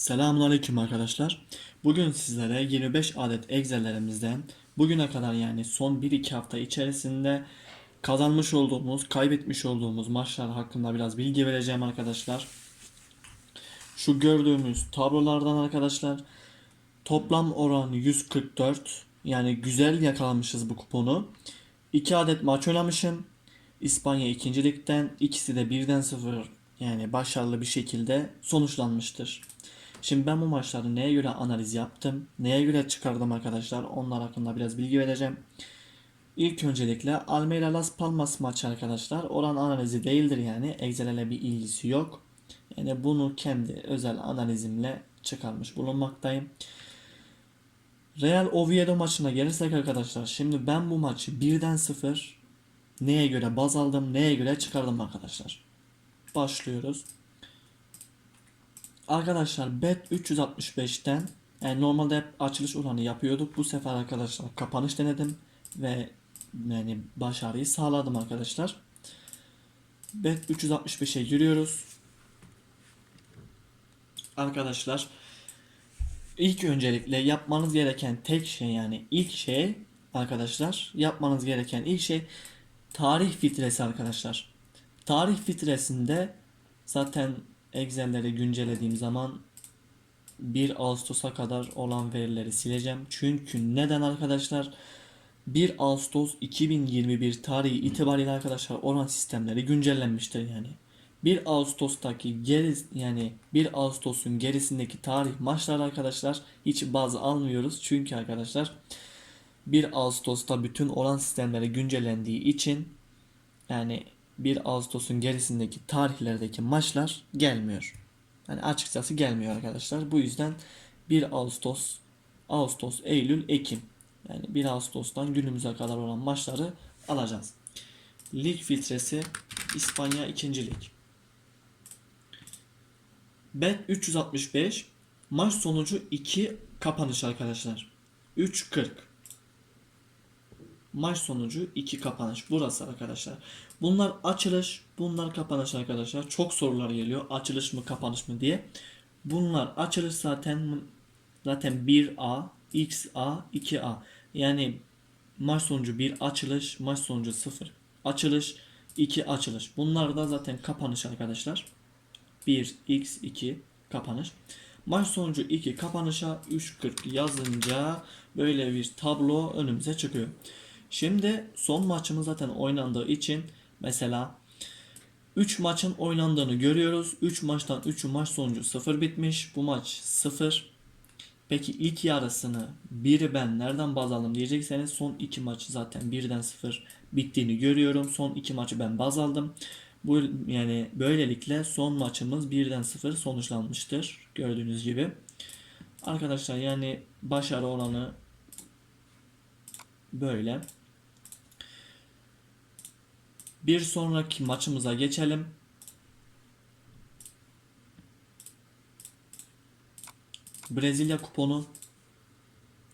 Selamünaleyküm arkadaşlar. Bugün sizlere 25 adet Excel'lerimizden bugüne kadar yani son 1-2 hafta içerisinde kazanmış olduğumuz, kaybetmiş olduğumuz maçlar hakkında biraz bilgi vereceğim arkadaşlar. Şu gördüğümüz tablolardan arkadaşlar toplam oran 144 yani güzel yakalamışız bu kuponu. 2 adet maç oynamışım. İspanya 2. Lig'den ikisi de 1'den 0 yani başarılı bir şekilde sonuçlanmıştır. Şimdi ben bu maçları neye göre analiz yaptım, neye göre çıkardım arkadaşlar onlar hakkında biraz bilgi vereceğim. İlk öncelikle Almeida Las Palmas maçı arkadaşlar oran analizi değildir yani Excel'e bir ilgisi yok. Yani bunu kendi özel analizimle çıkarmış bulunmaktayım. Real Oviedo maçına gelirsek arkadaşlar şimdi ben bu maçı 1'den 0 neye göre baz aldım neye göre çıkardım arkadaşlar. Başlıyoruz. Arkadaşlar bet 365'ten yani normalde hep açılış oranı yapıyorduk. Bu sefer arkadaşlar kapanış denedim ve yani başarıyı sağladım arkadaşlar. Bet 365'e giriyoruz. Arkadaşlar ilk öncelikle yapmanız gereken tek şey yani ilk şey arkadaşlar yapmanız gereken ilk şey tarih filtresi arkadaşlar. Tarih filtresinde zaten Excel'leri güncellediğim zaman 1 Ağustos'a kadar olan verileri sileceğim. Çünkü neden arkadaşlar? 1 Ağustos 2021 tarihi itibariyle arkadaşlar oran sistemleri güncellenmiştir yani. 1 Ağustos'taki geri yani 1 Ağustos'un gerisindeki tarih maçlar arkadaşlar hiç baz almıyoruz. Çünkü arkadaşlar 1 Ağustos'ta bütün oran sistemleri güncellendiği için yani 1 Ağustos'un gerisindeki tarihlerdeki maçlar gelmiyor. Yani açıkçası gelmiyor arkadaşlar. Bu yüzden 1 Ağustos, Ağustos, Eylül, Ekim. Yani 1 Ağustos'tan günümüze kadar olan maçları alacağız. Lig filtresi İspanya 2. Lig. Bet 365 maç sonucu 2 kapanış arkadaşlar. 3.40 Maç sonucu 2 kapanış. Burası arkadaşlar. Bunlar açılış, bunlar kapanış arkadaşlar. Çok sorular geliyor. Açılış mı, kapanış mı diye. Bunlar açılış zaten zaten 1A, XA, 2A. Yani maç sonucu 1 açılış, maç sonucu 0 açılış, 2 açılış. Bunlar da zaten kapanış arkadaşlar. 1 X2 kapanış. Maç sonucu 2 kapanışa 3.40 yazınca böyle bir tablo önümüze çıkıyor. Şimdi son maçımız zaten oynandığı için mesela 3 maçın oynandığını görüyoruz. 3 maçtan 3'ü maç sonucu 0 bitmiş. Bu maç 0. Peki ilk yarısını biri ben nereden baz aldım diyecekseniz son 2 maçı zaten 1'den 0 bittiğini görüyorum. Son 2 maçı ben baz aldım. Bu yani böylelikle son maçımız 1'den 0 sonuçlanmıştır. Gördüğünüz gibi. Arkadaşlar yani başarı oranı böyle. Bir sonraki maçımıza geçelim. Brezilya kuponu.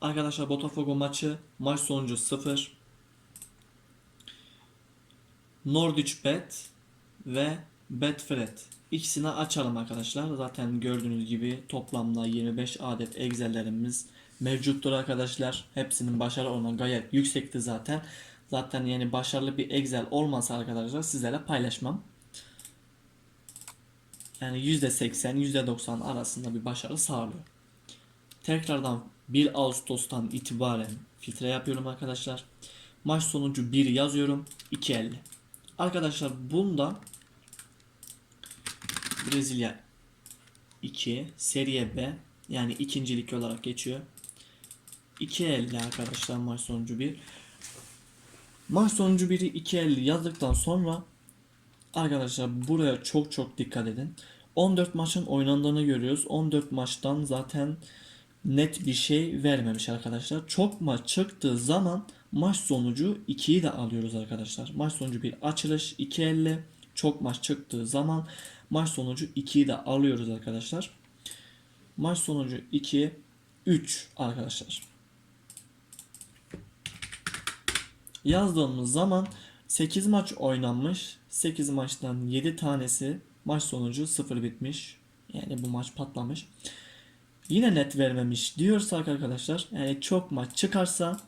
Arkadaşlar Botafogo maçı maç sonucu 0. Nordic Bet ve Betfred. İkisini açalım arkadaşlar. Zaten gördüğünüz gibi toplamda 25 adet Excel'lerimiz mevcuttur arkadaşlar. Hepsinin başarı oranı gayet yüksekti zaten. Zaten yani başarılı bir Excel olmasa arkadaşlar sizlere paylaşmam. Yani %80 %90 arasında bir başarı sağlıyor. Tekrardan 1 Ağustos'tan itibaren filtre yapıyorum arkadaşlar. Maç sonucu 1 yazıyorum. 2.50. Arkadaşlar bunda Brezilya 2 Serie B yani ikincilik olarak geçiyor. 2.50 arkadaşlar maç sonucu 1. Maç sonucu 1'i 2.50 yazdıktan sonra arkadaşlar buraya çok çok dikkat edin. 14 maçın oynandığını görüyoruz. 14 maçtan zaten net bir şey vermemiş arkadaşlar. Çok maç çıktığı zaman maç sonucu 2'yi de alıyoruz arkadaşlar. Maç sonucu bir açılış 2.50. Çok maç çıktığı zaman maç sonucu 2'yi de alıyoruz arkadaşlar. Maç sonucu 2 3 arkadaşlar. Yazdığımız zaman 8 maç oynanmış. 8 maçtan 7 tanesi maç sonucu 0 bitmiş. Yani bu maç patlamış. Yine net vermemiş diyorsak arkadaşlar yani çok maç çıkarsa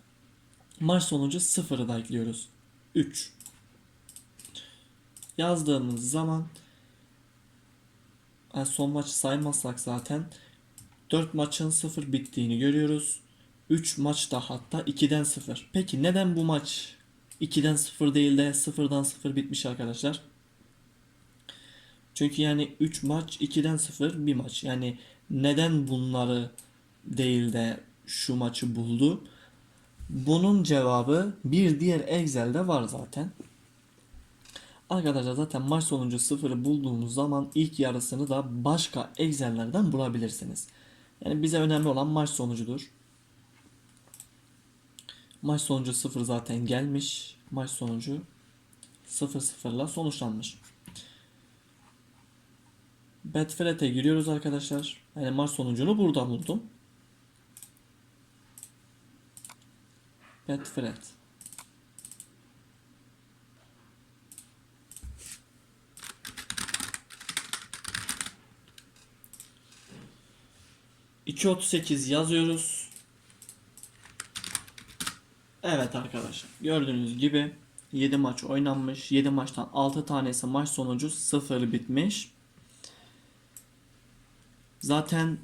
maç sonucu sıfırı da ekliyoruz. 3 yazdığımız zaman yani son maçı saymazsak zaten 4 maçın 0 bittiğini görüyoruz. 3 maçta hatta 2'den 0. Peki neden bu maç 2'den 0 değil de 0'dan 0 bitmiş arkadaşlar? Çünkü yani 3 maç 2'den 0 bir maç. Yani neden bunları değil de şu maçı buldu? Bunun cevabı bir diğer Excel'de var zaten. Arkadaşlar zaten maç sonucu sıfırı bulduğumuz zaman ilk yarısını da başka Excel'lerden bulabilirsiniz. Yani bize önemli olan maç sonucudur. Maç sonucu sıfır zaten gelmiş. Maç sonucu 0-0'la sonuçlanmış. Betfred'e giriyoruz arkadaşlar. Yani maç sonucunu burada buldum. Betfred. ...2.38 yazıyoruz. Evet arkadaşlar gördüğünüz gibi 7 maç oynanmış. 7 maçtan 6 tanesi maç sonucu 0 bitmiş. Zaten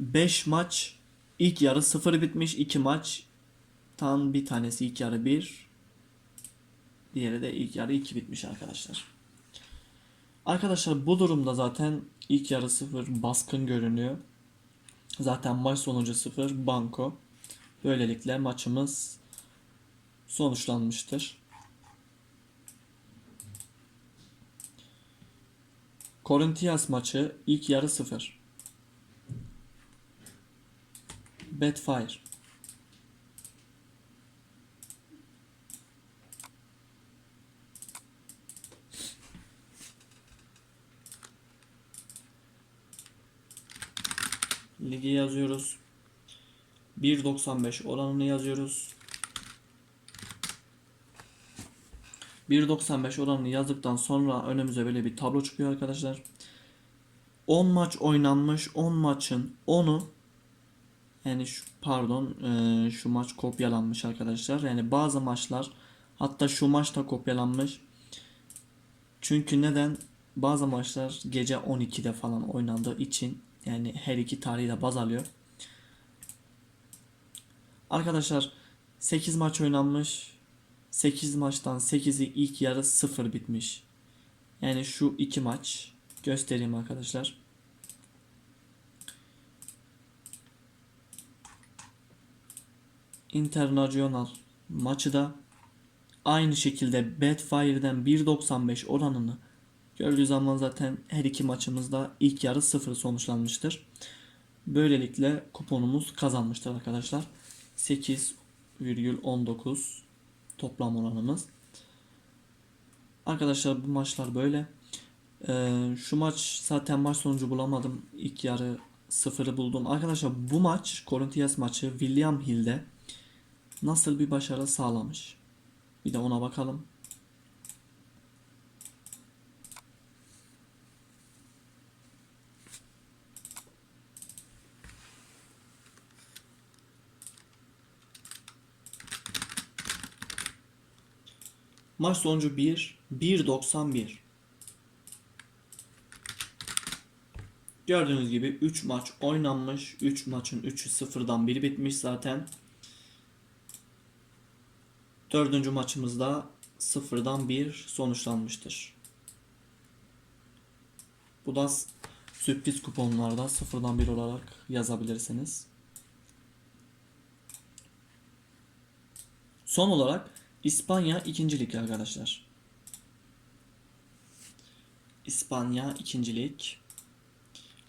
5 maç ilk yarı 0 bitmiş. 2 maç tan bir tanesi ilk yarı 1. Diğeri de ilk yarı 2 bitmiş arkadaşlar. Arkadaşlar bu durumda zaten ilk yarı 0 baskın görünüyor. Zaten maç sonucu 0 banko. Böylelikle maçımız sonuçlanmıştır. Corinthians maçı ilk yarı 0. Betfire. Ligi yazıyoruz. 1.95 oranını yazıyoruz. 1.95 oranını yazdıktan sonra önümüze böyle bir tablo çıkıyor arkadaşlar. 10 maç oynanmış. 10 maçın 10'u yani şu, pardon e, şu maç kopyalanmış arkadaşlar. Yani bazı maçlar hatta şu maç da kopyalanmış. Çünkü neden? Bazı maçlar gece 12'de falan oynandığı için yani her iki tarihi de baz alıyor. Arkadaşlar 8 maç oynanmış. 8 maçtan 8'i ilk yarı 0 bitmiş. Yani şu iki maç göstereyim arkadaşlar. International maçı da aynı şekilde Betfire'den 1.95 oranını gördüğü zaman zaten her iki maçımızda ilk yarı 0 sonuçlanmıştır. Böylelikle kuponumuz kazanmıştır arkadaşlar. 8,19 toplam oranımız. Arkadaşlar bu maçlar böyle. Ee, şu maç zaten maç sonucu bulamadım. İlk yarı sıfırı buldum. Arkadaşlar bu maç Corinthians maçı William Hill'de nasıl bir başarı sağlamış? Bir de ona bakalım. Maç sonucu 1, 1.91. Gördüğünüz gibi 3 maç oynanmış. 3 maçın 3'ü 0'dan 1 bitmiş zaten. Dördüncü maçımızda 0'dan 1 sonuçlanmıştır. Bu da sürpriz kuponlarda 0'dan 1 olarak yazabilirsiniz. Son olarak İspanya 2. Lig arkadaşlar. İspanya 2. Lig.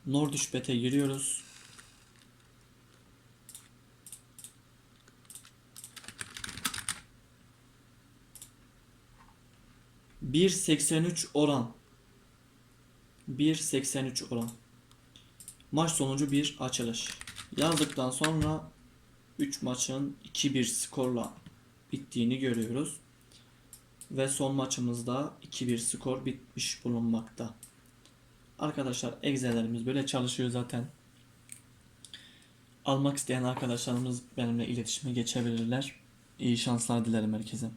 Nordüşbet'e giriyoruz. Bir %83 oran. 1.83 oran. Maç sonucu bir açılış. Yazdıktan sonra 3 maçın 2-1 skorla bittiğini görüyoruz. Ve son maçımızda 2-1 skor bitmiş bulunmakta. Arkadaşlar egzelerimiz böyle çalışıyor zaten. Almak isteyen arkadaşlarımız benimle iletişime geçebilirler. İyi şanslar dilerim herkese.